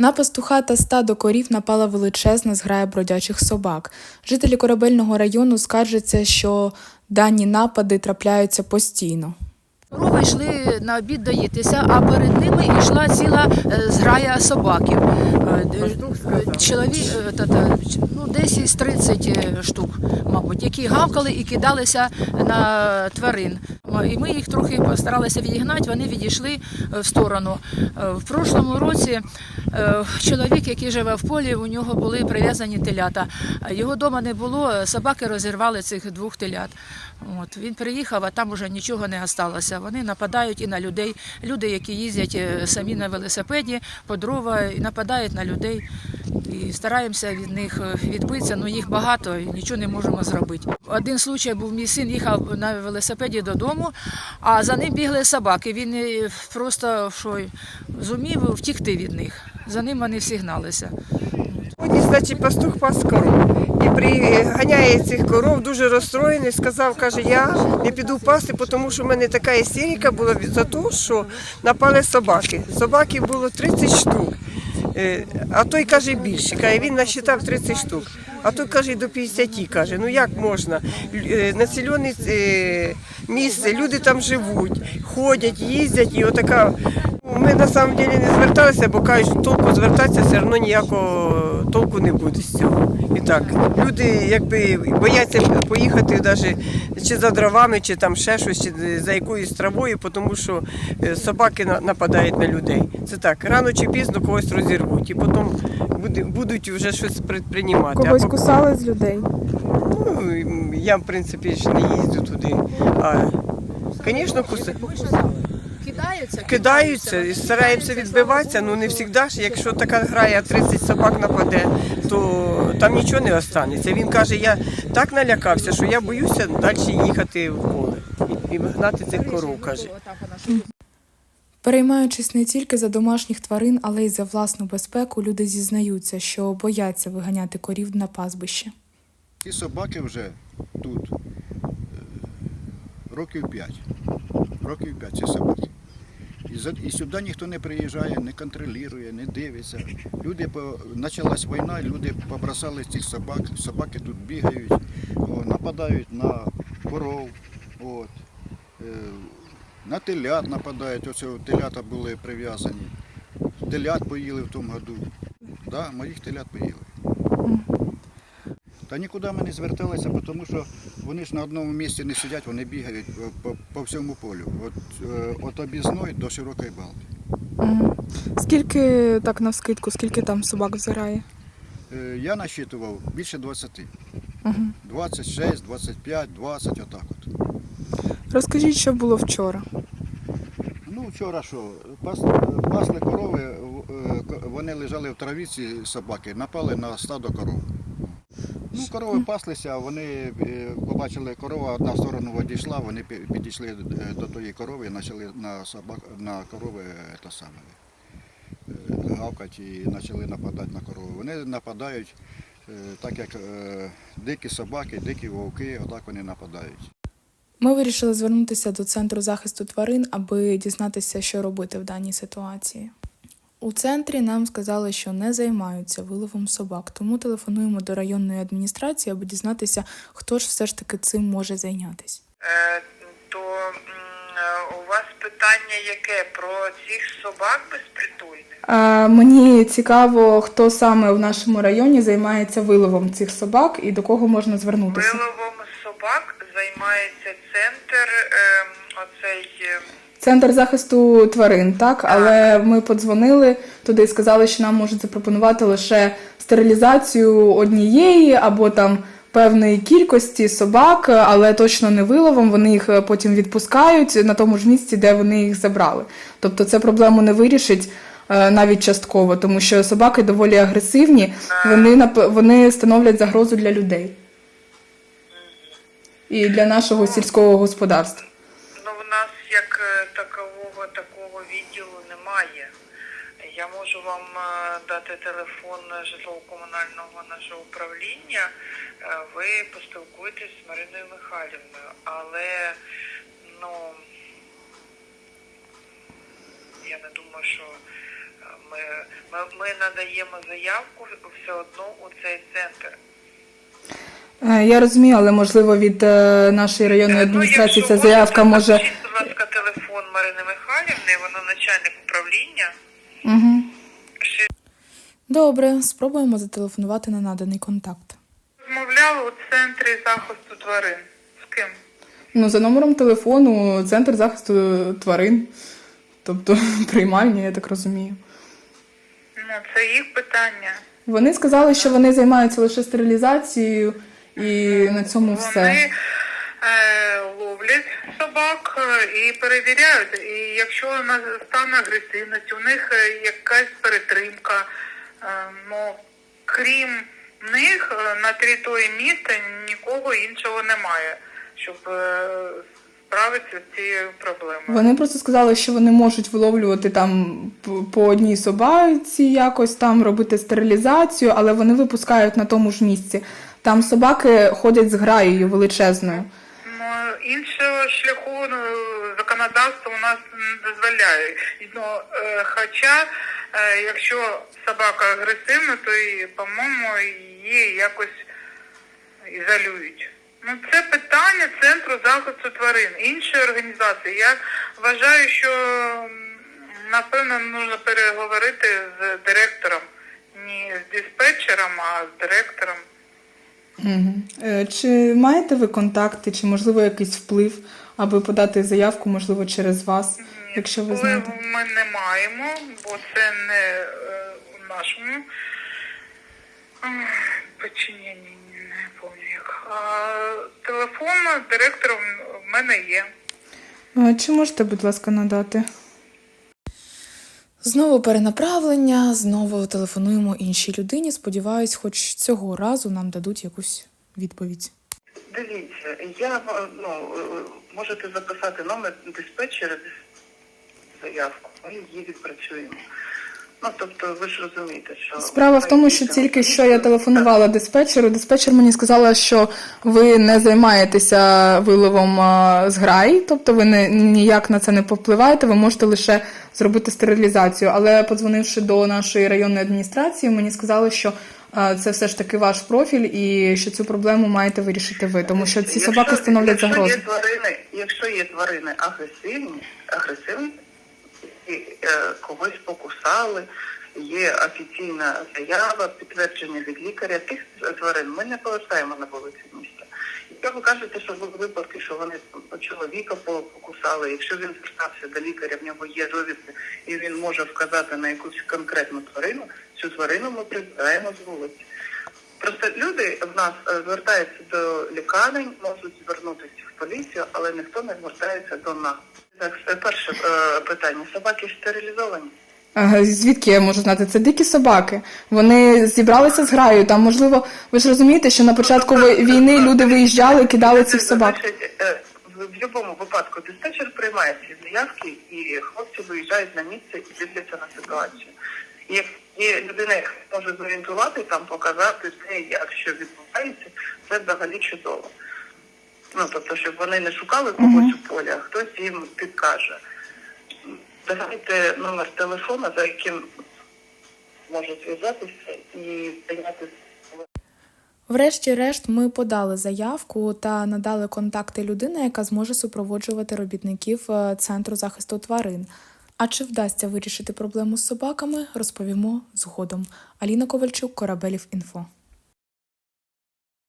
На пастуха та стадо корів напала величезна зграя бродячих собак. Жителі корабельного району скаржаться, що дані напади трапляються постійно. Корови йшли на обід доїтися, а перед ними йшла ціла е, зграя собаків. Е, е, Чоловік, та- та, ну, десь із 30 штук, мабуть, які гавкали і кидалися на тварин. І ми їх трохи постаралися відігнати, вони відійшли е, в сторону. Е, В прошлому році е, чоловік, який живе в полі, у нього були прив'язані телята. Його вдома не було, собаки розірвали цих двох телят. От, він приїхав, а там уже нічого не осталося. Вони нападають і на людей. Люди, які їздять самі на велосипеді, по дрова, і нападають на людей. І стараємося від них відбитися, але їх багато і нічого не можемо зробити. Один случай був, мій син їхав на велосипеді додому, а за ним бігли собаки. Він е, просто що, зумів втікти від них. За ним вони всі гналися. Сьогодні, значить, пастух пас коров. І приганяє цих коров, дуже розстроєний, сказав, каже, я не піду пасти, тому що в мене така істерика була за те, що напали собаки. Собаки було 30 штук. Е, А той каже більше, каже, він насчитав 30 штук. А той каже до 50, каже, ну як можна? Е, Населене місце, люди там живуть, ходять, їздять, і отака. Ми на самом деле не зверталися, бо кажуть, толку звертатися все одно ніякого толку не буде з цього. І так, люди якби бояться поїхати навіть чи за дровами, чи там ще щось, чи за якоюсь травою, тому що е, собаки нападають на людей. Це так, рано чи пізно когось розірвуть, і потім будуть вже щось предприймати. Когось А кусали з людей. Ну, я, в принципі, ж не їздю туди. А, звісно, куси. Кидаються, Кидаються і стараємося відбиватися, ну не завжди ж. Якщо така грая 30 собак нападе, то там нічого не останеться. Він каже, я так налякався, що я боюся далі їхати в поле і, і гнати цих коров, каже. Переймаючись не тільки за домашніх тварин, але й за власну безпеку, люди зізнаються, що бояться виганяти корів на пастбище. Ці собаки вже тут е, років 5. Років 5 ці собаки. І, сюди ніхто не приїжджає, не контролює, не дивиться. Люди почалась війна, люди побросали цих собак, собаки тут бігають, о, нападають на коров, от, е, на телят нападають. Оце телята були прив'язані. Телят поїли в тому году. Да, моїх телят поїли. Та нікуди ми не зверталися, тому що вони ж на одному місці не сидять, вони бігають по, по, всьому полю. От, е, от об'їзної до широкої балки. Скільки так навскидку, скільки там собак взирає? Е, Я насчитував більше 20. 26, 25, 20, отак от. Розкажіть, що було вчора. Ну, вчора що, пасли корови, е, вони лежали в травіці собаки, напали на стадо коров. Ну, корови паслися, вони е, побачили корова, одна в сторону одійшла, вони підійшли е, до тої корови і почали на собак, на корови е, те саме, гавкати і почали нападати на корови. Вони нападають, так як дикі собаки, дикі вовки, отак вони нападають. Ми вирішили звернутися до центру захисту тварин, аби дізнатися, що робити в даній ситуації. У центрі нам сказали, що не займаються виловом собак, тому телефонуємо до районної адміністрації, аби дізнатися, хто ж все ж таки цим може зайнятися. Е, то м, е, у вас питання яке про цих собак безпритульних? Мені цікаво, хто саме в нашому районі займається виловом цих собак і до кого можна звернутися. Виловом собак займається центр е, оцей. е, Центр захисту тварин, так, але ми подзвонили туди і сказали, що нам можуть запропонувати лише стерилізацію однієї або там певної кількості собак, але точно не виловом. Вони їх е, потім відпускають на тому ж місці, де вони їх забрали. Тобто це проблему не вирішить. е, Навіть частково, тому що собаки доволі агресивні, вони нап- вони становлять загрозу для людей і для нашого сільського господарства. Ну, в нас як е, такового такого відділу немає. Я можу вам е, дати телефон житлово-комунального нашого управління. Е, Ви поспілкуєтесь з Мариною Михайлівною, але ну я не думаю, що е, ми, ми ми надаємо заявку все одно у цей центр. Я розумію, але можливо від нашої районної Е, адміністрації ну, ця заявка може. Будь ласка, телефон Марини Михайлівни, вона начальник управління. Угу. Добре, спробуємо зателефонувати на наданий контакт. розмовляли у центрі захисту тварин. З ким? Ну, за номером телефону Центр захисту тварин, тобто приймальня, я так розумію. Ну, це їх питання. Вони сказали, що вони займаються лише стерилізацією, і на цьому все. Вони е, ловлять собак е, і перевіряють. І якщо на стан агресивності, у них е, якась перетримка, ну, крім них е, на території міста нікого іншого немає, щоб е, справитися з цією проблемою. Вони просто сказали, що вони можуть виловлювати там по одній собаці, якось там робити стерилізацію, але вони випускають на тому ж місці. Там собаки ходять з граєю величезною. Іншого шляху ну, законодавство у нас не дозволяє. Ну, е, хоча, е, якщо собака агресивна, то, по-моєму, її якось ізолюють. Ну, це питання Центру захисту тварин, іншої організації. Я вважаю, що напевно потрібно переговорити з директором, не з диспетчером, а з директором. Угу. Чи маєте ви контакти, чи можливо якийсь вплив, аби подати заявку, можливо, через вас, якщо ви знаєте? Впливу ми не маємо, бо це не е, у нашому е, підчиненні, не пам'ятаю як. А телефон директора в мене є. Е, Чи можете, будь ласка, надати? Знову перенаправлення, знову телефонуємо іншій людині. Сподіваюсь, хоч цього разу нам дадуть якусь відповідь. Дивіться, я ну е, можете записати номер диспетчера заявку. Ми її відпрацюємо. Ну тобто, ви ж розумієте, що Справа в тому, що тільки що я телефонувала диспетчеру. Диспетчер мені сказала, що ви не займаєтеся виловом а, зграї, тобто ви не ніяк на це не попливаєте. Ви можете лише зробити стерилізацію. Але подзвонивши до нашої районної адміністрації, мені сказали, що це все ж таки ваш профіль, і що цю проблему маєте вирішити ви, тому що ці собаки становлять якщо. Є тварини, якщо є тварини агресивні, агресивні, і е, когось покусали, є офіційна заява, підтвердження від лікаря, тих тварин ми не повертаємо на вулиці міста. Якщо ви кажете, що були випадки, що вони чоловіка покусали, якщо він звертався до лікаря, в нього є довідки, і він може вказати на якусь конкретну тварину, цю тварину ми прибираємо з вулиці. Просто люди в нас е, звертаються до лікарень, можуть звернутися в поліцію, але ніхто не звертається до нас. Так, е, перше е, питання. Собаки стерилізовані? Ага, Звідки я можу знати? Це дикі собаки. Вони зібралися з граю. Там, можливо, ви ж розумієте, що на початку ви- війни люди виїжджали, кидали цих собак. Значить, е, В будь-якому випадку диспетчер приймає ці заявки, і хлопці виїжджають на місце і дивляться на ситуацію. І Як є людина, яка може зорієнтувати, там показати де, як що відбувається, це взагалі чудово. Ну, тобто, щоб вони не шукали когось у полі, а хтось їм підкаже. Давайте номер телефона, за яким можуть зв'язатися і прийняти Врешті-решт, ми подали заявку та надали контакти людини, яка зможе супроводжувати робітників е, центру захисту тварин. А чи вдасться вирішити проблему з собаками, розповімо згодом. Аліна Ковальчук, Корабелів Інфо.